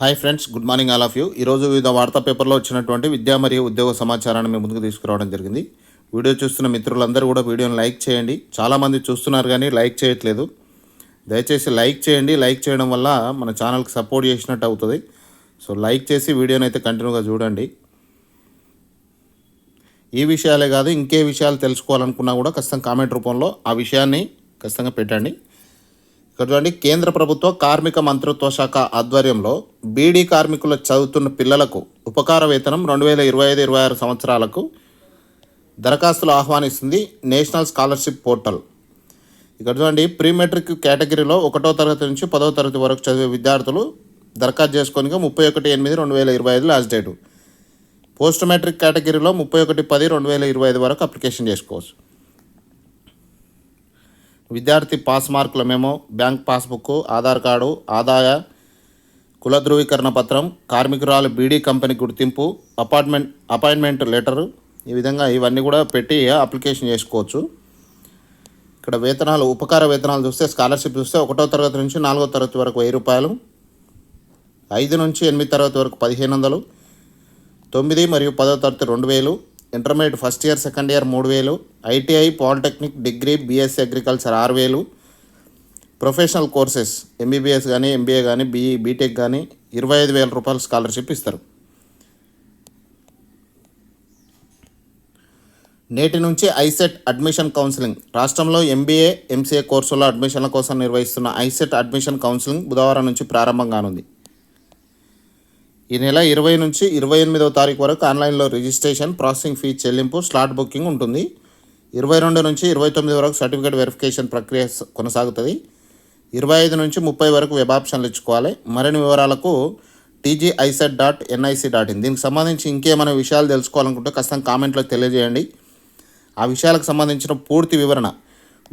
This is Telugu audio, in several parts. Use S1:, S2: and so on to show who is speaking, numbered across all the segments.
S1: Hi friends good morning all of you ఈరోజు వివిధ వార్తా పేపర్లో వచ్చినటువంటి విద్యా మరియు ఉద్యోగ సమాచారాన్ని మీ ముందుకు తీసుకురావడం జరిగింది. వీడియో చూస్తున్న మిత్రులందరూ కూడా వీడియోని లైక్ చేయండి. చాలామంది చూస్తున్నారు కానీ లైక్ చేయట్లేదు. దయచేసి లైక్ చేయండి. లైక్ చేయడం వల్ల మన ఛానల్కి సపోర్ట్ చేసినట్టు అవుతుంది. సో లైక్ చేసి వీడియోని అయితే కంటిన్యూగా చూడండి. ఈ విషయాలే కాదు ఇంకే విషయాలు తెలుసుకోవాలనుకున్నా కూడా ఖచ్చితంగా కామెంట్ రూపంలో ఆ విషయాన్ని ఖచ్చితంగా పెట్టండి. ఇక్కడ చూడండి కేంద్ర ప్రభుత్వ కార్మిక మంత్రిత్వ శాఖ ఆధ్వర్యంలో బీడీ కార్మికులు చదువుతున్న పిల్లలకు ఉపకార వేతనం రెండు వేల ఇరవై ఐదు ఇరవై ఆరు సంవత్సరాలకు దరఖాస్తులు ఆహ్వానిస్తుంది నేషనల్ స్కాలర్షిప్ పోర్టల్. ఇక్కడ చూడండి ప్రీ మెట్రిక్ కేటగిరీలో ఒకటో తరగతి నుంచి పదో తరగతి వరకు చదివే విద్యార్థులు దరఖాస్తు చేసుకొని ముప్పై ఒకటి ఎనిమిది రెండు వేల ఇరవై ఐదు లాస్ట్ డేటు. పోస్ట్ మెట్రిక్ కేటగిరీలో ముప్పై ఒకటి పది రెండు వేల ఇరవై ఐదు వరకు అప్లికేషన్ చేసుకోవచ్చు. విద్యార్థి పాస్ మార్కుల మేము బ్యాంక్ పాస్బుక్ ఆధార్ కార్డు ఆదాయ కుల ధృవీకరణ పత్రం కార్మికురాలు బీడీ కంపెనీ గుర్తింపు అపార్ట్మెంట్ అపాయింట్మెంట్ లెటరు ఈ విధంగా ఇవన్నీ కూడా పెట్టి అప్లికేషన్ చేసుకోవచ్చు. ఇక్కడ వేతనాలు ఉపకార వేతనాలు చూస్తే స్కాలర్షిప్ చూస్తే ఒకటో తరగతి నుంచి నాలుగో తరగతి వరకు వెయ్యి రూపాయలు ఐదు నుంచి ఎనిమిది తరగతి వరకు పదిహేను వందలు తొమ్మిది మరియు పదో తరగతి రెండు వేలు intermediate first year second year మూడు వేలు. ITI polytechnic degree BSc agriculture ఆరు వేలు. ప్రొఫెషనల్ కోర్సెస్ ఎంబీబీఎస్ కానీ ఎంబీఏ కానీ బీఈ బీటెక్ కానీ ఇరవై ఐదు వేల రూపాయలు స్కాలర్షిప్ ఇస్తారు. నేటి నుంచి ఐసెట్ అడ్మిషన్ కౌన్సిలింగ్. రాష్ట్రంలో ఎంబీఏ ఎంసీఏ కోర్సుల అడ్మిషన్ల కోసం నిర్వహిస్తున్న ఐసెట్ అడ్మిషన్ కౌన్సిలింగ్ బుధవారం నుంచి ప్రారంభం కానుంది. ఈ నెల ఇరవై నుంచి ఇరవై ఎనిమిదవ తారీఖు వరకు ఆన్లైన్లో రిజిస్ట్రేషన్ ప్రాసెసింగ్ ఫీ చెల్లింపు స్లాట్ బుకింగ్ ఉంటుంది. ఇరవై రెండు నుంచి ఇరవై తొమ్మిది వరకు సర్టిఫికేట్ వెరిఫికేషన్ ప్రక్రియ కొనసాగుతుంది. ఇరవై ఐదు నుంచి ముప్పై వరకు వెబ్ ఆప్షన్లు ఇచ్చుకోవాలి. మరిన్ని వివరాలకు TGICET dot NIC dot in దీనికి సంబంధించి ఇంకేమైనా విషయాలు తెలుసుకోవాలనుకుంటే ఖచ్చితంగా కామెంట్లో తెలియజేయండి. ఆ విషయాలకు సంబంధించిన పూర్తి వివరణ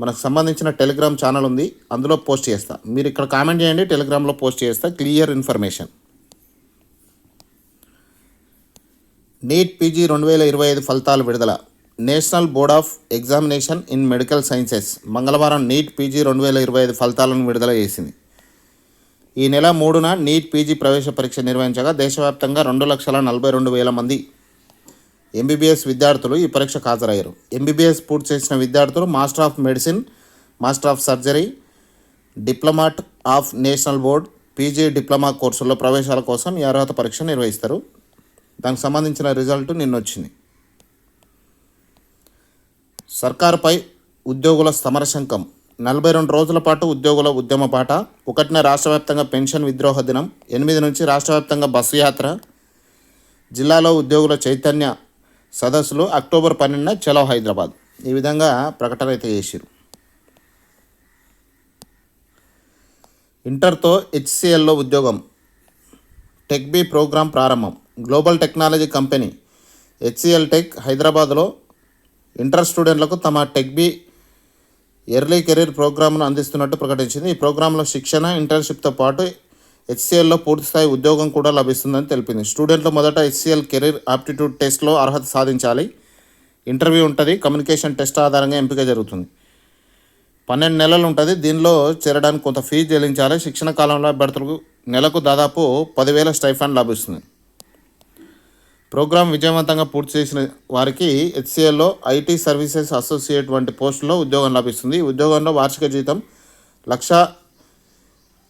S1: మనకు సంబంధించిన టెలిగ్రామ్ ఛానల్ ఉంది. అందులో పోస్ట్ చేస్తా. మీరు ఇక్కడ కామెంట్ చేయండి టెలిగ్రామ్లో పోస్ట్ చేస్తా. Clear information. నీట్ పీజీ రెండు వేల ఇరవై ఐదు ఫలితాలు విడుదల. National Board of Examination in Medical Sciences మంగళవారం నీట్ పీజీ రెండు వేల ఇరవై ఐదు ఫలితాలను విడుదల చేసింది. ఈ నెల మూడున నీట్ పీజీ ప్రవేశ పరీక్ష నిర్వహించగా దేశవ్యాప్తంగా రెండు లక్షల నలభై రెండు వేల మంది ఎంబీబీఎస్ విద్యార్థులు ఈ పరీక్షకు హాజరయ్యారు. ఎంబీబీఎస్ పూర్తి చేసిన విద్యార్థులు master of medicine master of surgery diplomat of national board PG diploma కోర్సుల్లో ప్రవేశాల కోసం ఈ అర్హత పరీక్ష నిర్వహిస్తారు. దానికి సంబంధించిన రిజల్ట్ నిన్న వచ్చింది సర్కారుపై ఉద్యోగుల సమరశంకం. నలభై రెండు రోజుల పాటు ఉద్యోగుల ఉద్యమ పాట ఒకటిన రాష్ట్ర వ్యాప్తంగా పెన్షన్ విద్రోహ దినం. ఎనిమిది నుంచి రాష్ట్ర వ్యాప్తంగా బస్సు యాత్ర. జిల్లాలో ఉద్యోగుల చైతన్య సదస్సులు అక్టోబర్ పన్నెండున చలో హైదరాబాద్. ఈ విధంగా ప్రకటన అయితే చేసిరు ఇంటర్తో హెచ్సిఎల్లో ఉద్యోగం. టెక్బీ ప్రోగ్రాం ప్రారంభం. Global technology company HCL tech హైదరాబాద్లో ఇంటర్ స్టూడెంట్లకు తమ టెక్బీ ఎర్లీ కెరీర్ ప్రోగ్రామ్ను అందిస్తున్నట్టు ప్రకటించింది. ఈ ప్రోగ్రాంలో శిక్షణ ఇంటర్న్షిప్తో పాటు హెచ్సిఎల్లో పూర్తిస్థాయి ఉద్యోగం కూడా లభిస్తుందని తెలిపింది. స్టూడెంట్లు మొదట హెచ్సిఎల్ కెరీర్ ఆప్టిట్యూడ్ టెస్ట్లో అర్హత సాధించాలి. ఇంటర్వ్యూ ఉంటుంది కమ్యూనికేషన్ టెస్ట్ ఆధారంగా ఎంపిక జరుగుతుంది. పన్నెండు నెలలు ఉంటుంది దీనిలో చేరడానికి కొంత ఫీజు చెల్లించాలి. శిక్షణ కాలంలో అభ్యర్థులకు నెలకు దాదాపు పదివేల స్టైఫండ్ లభిస్తుంది. ప్రోగ్రాం విజయవంతంగా పూర్తి చేసిన వారికి హెచ్సిఎల్లో ఐటీ సర్వీసెస్ అసోసియేట్ వంటి పోస్టుల్లో ఉద్యోగం లభిస్తుంది. ఉద్యోగంలో వార్షిక జీతం లక్ష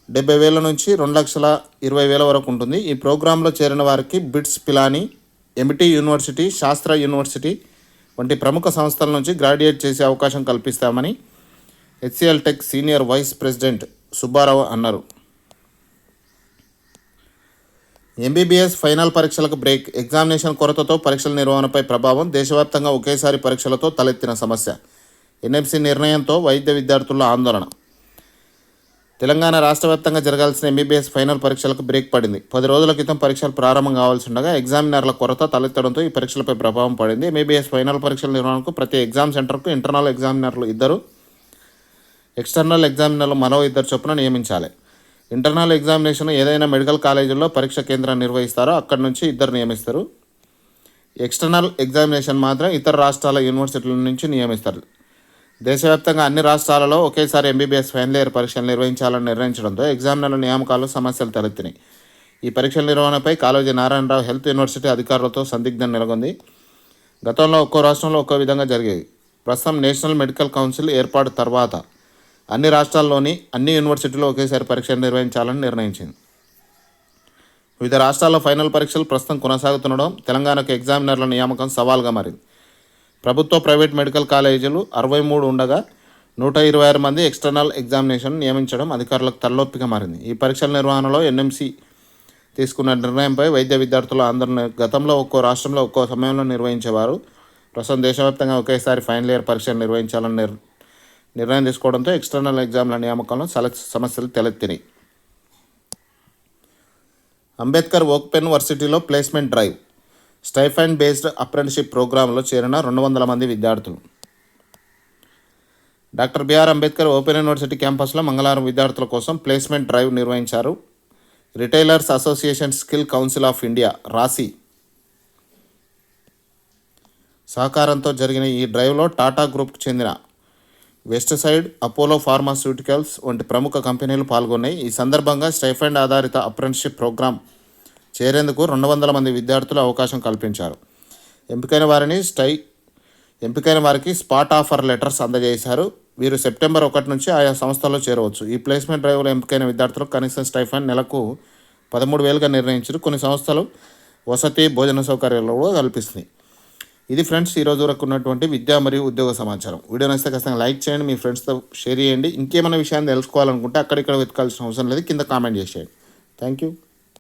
S1: డెబ్బై వేల నుంచి రెండు లక్షల ఇరవై వేల వరకు ఉంటుంది. ఈ ప్రోగ్రాంలో చేరిన వారికి BITS Pilani Amity university Sastra university వంటి ప్రముఖ సంస్థల నుంచి గ్రాడ్యుయేట్ చేసే అవకాశం కల్పిస్తామని HCL tech senior vice president Subbarao అన్నారు. ఎంబీబీఎస్ ఫైనల్ పరీక్షలకు బ్రేక్ ఎగ్జామినేషన్ కొరతతో పరీక్షల నిర్వహణపై ప్రభావం దేశవ్యాప్తంగా ఒకేసారి పరీక్షలతో తలెత్తిన సమస్య. ఎన్ఎంసీ నిర్ణయంతో వైద్య విద్యార్థుల ఆందోళన. తెలంగాణ రాష్ట్ర వ్యాప్తంగా జరగాల్సిన ఎంబీబీఎస్ ఫైనల్ పరీక్షలకు బ్రేక్ పడింది. పది రోజుల క్రితం పరీక్షలు ప్రారంభం కావాల్సి ఉండగా ఎగ్జామినర్ల కొరత తలెత్తడంతో ఈ పరీక్షలపై ప్రభావం పడింది. ఎంబీబీఎస్ ఫైనల్ పరీక్షల నిర్వహణకు ప్రతి ఎగ్జామ్ సెంటర్కు ఇంటర్నల్ ఎగ్జామినర్లు ఇద్దరు ఎక్స్టర్నల్ ఎగ్జామినర్లు మరో ఇద్దరు చొప్పున నియమించాలి. ఇంటర్నల్ ఎగ్జామినేషన్ ఏదైనా మెడికల్ కాలేజీలో పరీక్ష కేంద్రాన్ని నిర్వహిస్తారో అక్కడి నుంచి ఇద్దరు నియమిస్తారు. ఎక్స్టర్నల్ ఎగ్జామినేషన్ మాత్రం ఇతర రాష్ట్రాల యూనివర్సిటీల నుంచి నియమిస్తారు. దేశవ్యాప్తంగా అన్ని రాష్ట్రాలలో ఒకేసారి ఎంబీబీఎస్ ఫైనల్ ఇయర్ పరీక్షలు నిర్వహించాలని నిర్ణయించడంతో ఎగ్జామినర్ల నియామకాలు సమస్యలు తలెత్తినాయి. ఈ పరీక్షల నిర్వహణపై కాళోజీ నారాయణరావు హెల్త్ యూనివర్సిటీ అధికారులతో సందిగ్ధం నెలకొంది. గతంలో ఒక్కో రాష్ట్రంలో ఒక్కో విధంగా జరిగేది ప్రస్తుతం నేషనల్ మెడికల్ కౌన్సిల్ ఏర్పాటు తర్వాత అన్ని రాష్ట్రాల్లోని అన్ని యూనివర్సిటీలు ఒకేసారి పరీక్షలు నిర్వహించాలని నిర్ణయించింది. వివిధ రాష్ట్రాల్లో ఫైనల్ పరీక్షలు ప్రస్తుతం కొనసాగుతుండడం తెలంగాణకు ఎగ్జామినర్ల నియామకం సవాల్గా మారింది. ప్రభుత్వ ప్రైవేట్ మెడికల్ కాలేజీలు అరవై మూడు ఉండగా నూట ఇరవై ఆరు మంది ఎక్స్టర్నల్ ఎగ్జామినేషన్ నియమించడం అధికారులకు తలనొప్పిగా మారింది. ఈ పరీక్షల నిర్వహణలో ఎన్ఎంసీ తీసుకున్న నిర్ణయంపై వైద్య విద్యార్థుల ఆందోళన గతంలో ఒక్కో రాష్ట్రంలో ఒక్కో సమయంలో నిర్వహించేవారు. ప్రస్తుతం దేశవ్యాప్తంగా ఒకేసారి ఫైనల్ ఇయర్ పరీక్షలు నిర్వహించాలని నిర్ నిర్ణయం తీసుకోవడంతో ఎక్స్టర్నల్ ఎగ్జామ్ల నియామకంలో సల సమస్యలు తలెత్తినాయి. Ambedkar open వర్సిటీలో placement drive. Stipend based apprenticeship ప్రోగ్రాంలో చేరిన రెండు వందల మంది విద్యార్థులు. Doctor BR Ambedkar open university క్యాంపస్లో మంగళవారం విద్యార్థుల కోసం ప్లేస్మెంట్ డ్రైవ్ నిర్వహించారు. Retailers association skill council of India RASCI. సహకారంతో జరిగిన ఈ డ్రైవ్లో టాటా గ్రూప్కు చెందిన వెస్ట్ సైడ్ అపోలో ఫార్మాస్యూటికల్స్ వంటి ప్రముఖ కంపెనీలు పాల్గొన్నాయి. ఈ సందర్భంగా స్టైఫండ్ ఆధారిత అప్రెంటిషిప్ ప్రోగ్రాం చేరేందుకు రెండు వందల మంది విద్యార్థులు అవకాశం కల్పించారు. ఎంపికైన వారిని స్టై ఎంపికైన వారికి స్పాట్ ఆఫర్ లెటర్స్ అందజేశారు. వీరు సెప్టెంబర్ ఒకటి నుంచి ఆయా సంస్థల్లో చేరవచ్చు. ఈ ప్లేస్మెంట్ డ్రైవ్లో ఎంపికైన విద్యార్థులకు కనీసం స్టైఫండ్ నెలకు పదమూడు వేలుగా నిర్ణయించారు. కొన్ని సంస్థలు వసతి భోజన సౌకర్యాలు కూడా కల్పిస్తున్నాయి. ఇది ఫ్రెండ్స్ ఈ రోజు వరకు ఉన్నటువంటి విద్య మరియు ఉద్యోగ సమాచారం. వీడియో నచ్చితే ఖచ్చితంగా లైక్ చేయండి మీ ఫ్రెండ్స్తో షేర్ చేయండి. ఇంకేమైనా విషయాన్ని తెలుసుకోవాలనుకుంటే అక్కడిక్కడ వెతకాల్సిన అవసరం లేదు కింద కామెంట్ చేసేయండి. Thank you.